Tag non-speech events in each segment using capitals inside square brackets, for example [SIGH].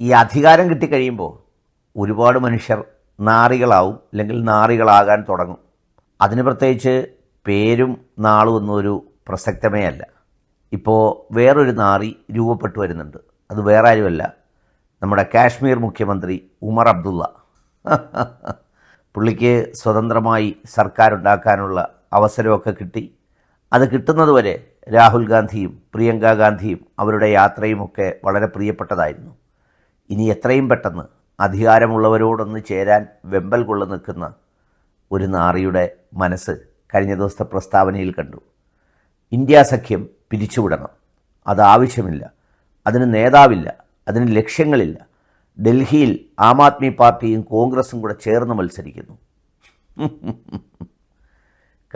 ഈ അധികാരം കിട്ടിക്കഴിയുമ്പോൾ ഒരുപാട് മനുഷ്യർ നാറികളാവും അല്ലെങ്കിൽ നാറികളാകാൻ തുടങ്ങും. അതിന് പ്രത്യേകിച്ച് പേരും നാളും ഒന്നും ഒരു പ്രസക്തമേ അല്ല. ഇപ്പോൾ വേറൊരു നാറി രൂപപ്പെട്ടു വരുന്നുണ്ട്. അത് വേറെ ആരുമല്ല നമ്മുടെ കാശ്മീർ മുഖ്യമന്ത്രി ഉമർ അബ്ദുള്ള. പുള്ളിക്ക് സ്വതന്ത്രമായി സർക്കാർ ഉണ്ടാക്കാനുള്ള അവസരമൊക്കെ കിട്ടി. അത് കിട്ടുന്നതുവരെ രാഹുൽ ഗാന്ധിയും പ്രിയങ്ക ഗാന്ധിയും അവരുടെ യാത്രയുമൊക്കെ വളരെ പ്രിയപ്പെട്ടതായിരുന്നു. ഇനി എത്രയും പെട്ടെന്ന് അധികാരമുള്ളവരോടൊന്ന് ചേരാൻ വെമ്പൽ കൊള്ളു നിൽക്കുന്ന ഒരു നാറിയുടെ മനസ്സ് കഴിഞ്ഞ ദിവസത്തെ പ്രസ്താവനയിൽ കണ്ടു. ഇന്ത്യ സഖ്യം പിരിച്ചുവിടണം. അത് ആവശ്യമില്ല. അതിന് നേതാവില്ല. അതിന് ലക്ഷ്യങ്ങളില്ല. ഡൽഹിയിൽ ആം ആദ്മി പാർട്ടിയും കോൺഗ്രസും കൂടെ ചേർന്ന് മത്സരിക്കുന്നു.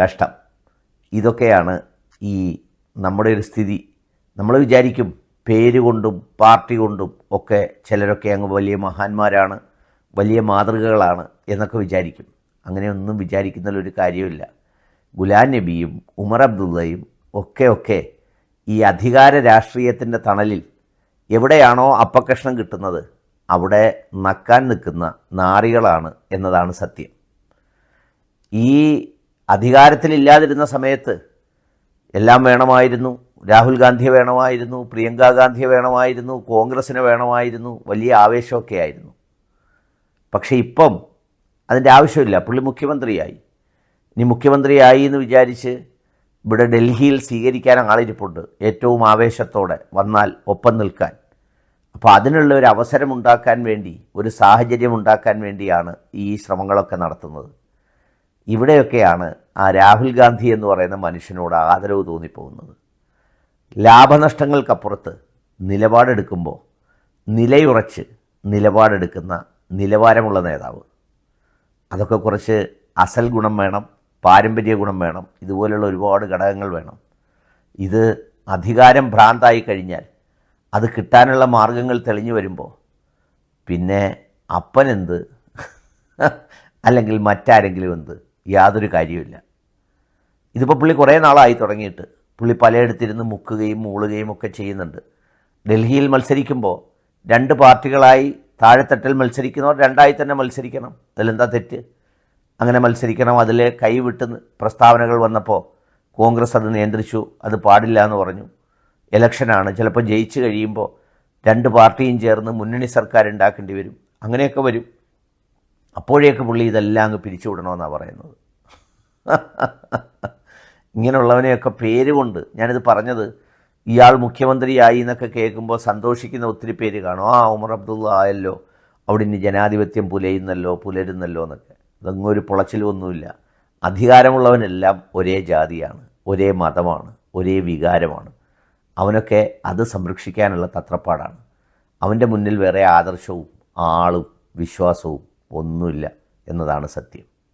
കഷ്ടം. ഇതൊക്കെയാണ് ഈ നമ്മുടെ ഒരു സ്ഥിതി. നമ്മൾ വിചാരിക്കും പേര് കൊണ്ടും പാർട്ടി കൊണ്ടും ഒക്കെ ചിലരൊക്കെ അങ്ങ് വലിയ മഹാന്മാരാണ് വലിയ മാതൃകകളാണ് എന്നൊക്കെ വിചാരിക്കും. അങ്ങനെയൊന്നും വിചാരിക്കുന്നതിലൊരു കാര്യമില്ല. ഗുലാം നബിയും ഉമർ അബ്ദുള്ളയും ഒക്കെ ഒക്കെ ഈ അധികാര രാഷ്ട്രീയത്തിന്റെ തണലിൽ എവിടെയാണോ അപ്പക്കഷ്ണം കിട്ടുന്നത് അവിടെ നക്കാൻ നിൽക്കുന്ന നാറികളാണ് എന്നതാണ് സത്യം. ഈ അധികാരത്തിലില്ലാതിരുന്ന സമയത്ത് എല്ലാം വേണമായിരുന്നു രാഹുൽ ഗാന്ധിയെ വേണമായിരുന്നു പ്രിയങ്ക ഗാന്ധിയെ വേണമായിരുന്നു കോൺഗ്രസ്സിനെ വേണമായിരുന്നു വലിയ ആവേശമൊക്കെ ആയിരുന്നു. പക്ഷേ ഇപ്പം അതിന്റെ ആവശ്യമില്ല. പുള്ളി മുഖ്യമന്ത്രിയായി. ഇനി മുഖ്യമന്ത്രിയായി എന്ന് വിചാരിച്ച് ഇവിടെ ഡൽഹിയിൽ സ്വീകരിക്കാൻ ആളിരിപ്പുണ്ട്. ഏറ്റവും ആവേശത്തോടെ വന്നാൽ ഒപ്പം നിൽക്കാൻ. അപ്പോൾ അതിനുള്ള ഒരു അവസരം ഉണ്ടാക്കാൻ വേണ്ടി ഒരു സാഹചര്യം ഉണ്ടാക്കാൻ വേണ്ടിയാണ് ഈ ശ്രമങ്ങളൊക്കെ നടത്തുന്നത്. ഇവിടെയൊക്കെയാണ് ആ രാഹുൽ ഗാന്ധി എന്ന് പറയുന്ന മനുഷ്യനോട് ആദരവ് തോന്നിപ്പോകുന്നത്. ലാഭനഷ്ടങ്ങൾക്കപ്പുറത്ത് നിലപാടെടുക്കുമ്പോൾ നിലയുറച്ച് നിലപാടെടുക്കുന്ന നിലവാരമുള്ള നേതാവ്. അതൊക്കെ കുറച്ച് അസൽ ഗുണം വേണം പാരമ്പര്യ ഗുണം വേണം ഇതുപോലെയുള്ള ഒരുപാട് ഘടകങ്ങൾ വേണം. ഇത് അധികാരം ഭ്രാന്തായി കഴിഞ്ഞാൽ അത് കിട്ടാനുള്ള മാർഗങ്ങൾ തെളിഞ്ഞു വരുമ്പോൾ പിന്നെ അപ്പനെന്ത്? അല്ലെങ്കിൽ മറ്റാരെങ്കിലും എന്ത്? യാതൊരു കാര്യമില്ല ഇതിപ്പോൾ പുള്ളി കുറേ നാളായി തുടങ്ങിയിട്ട് പുള്ളി പലയിടത്തിരുന്ന് മുക്കുകയും മൂളുകയും ഒക്കെ ചെയ്യുന്നുണ്ട്. ഡൽഹിയിൽ മത്സരിക്കുമ്പോൾ രണ്ട് പാർട്ടികളായി താഴെത്തട്ടിൽ മത്സരിക്കുന്നവർ രണ്ടായി തന്നെ മത്സരിക്കണം. അതിലെന്താ തെറ്റ്? അങ്ങനെ മത്സരിക്കണം. അതിൽ കൈവിട്ട് പ്രസ്താവനകൾ വന്നപ്പോൾ കോൺഗ്രസ് അത് നിയന്ത്രിച്ചു. അത് പാടില്ല എന്ന് പറഞ്ഞു. ഇലക്ഷനാണ്. ചിലപ്പോൾ ജയിച്ചു കഴിയുമ്പോൾ രണ്ട് പാർട്ടിയും ചേർന്ന് മുന്നണി സർക്കാർ ഉണ്ടാക്കേണ്ടി വരും. അങ്ങനെയൊക്കെ വരും. അപ്പോഴേക്ക് പുള്ളി ഇതെല്ലാം അങ്ങ് പിരിച്ചുവിടണമെന്നാണ് പറയുന്നത്. [LAUGHS] ഇങ്ങനെയുള്ളവനെയൊക്കെ പേരുകൊണ്ട് ഞാനിത് പറഞ്ഞത് ഇയാൾ മുഖ്യമന്ത്രിയായി എന്നൊക്കെ കേൾക്കുമ്പോൾ സന്തോഷിക്കുന്ന ഒത്തിരി പേര് കാണും. ആ ഉമർ അബ്ദുള്ള ആയല്ലോ. അവിടെ ഇനി ജനാധിപത്യം പുലയുന്നല്ലോ പുലരുന്നല്ലോ എന്നൊക്കെ. അതങ്ങും ഒരു പുളച്ചിലൊന്നുമില്ല അധികാരമുള്ളവനെല്ലാം ഒരേ ജാതിയാണ് ഒരേ മതമാണ് ഒരേ വികാരമാണ്. അവനൊക്കെ അത് സംരക്ഷിക്കാനുള്ള തത്രപ്പാടാണ്. അവന്റെ മുന്നിൽ വേറെ ആദർശവും ആളും വിശ്വാസവും ഒന്നുമില്ല എന്നതാണ് സത്യം.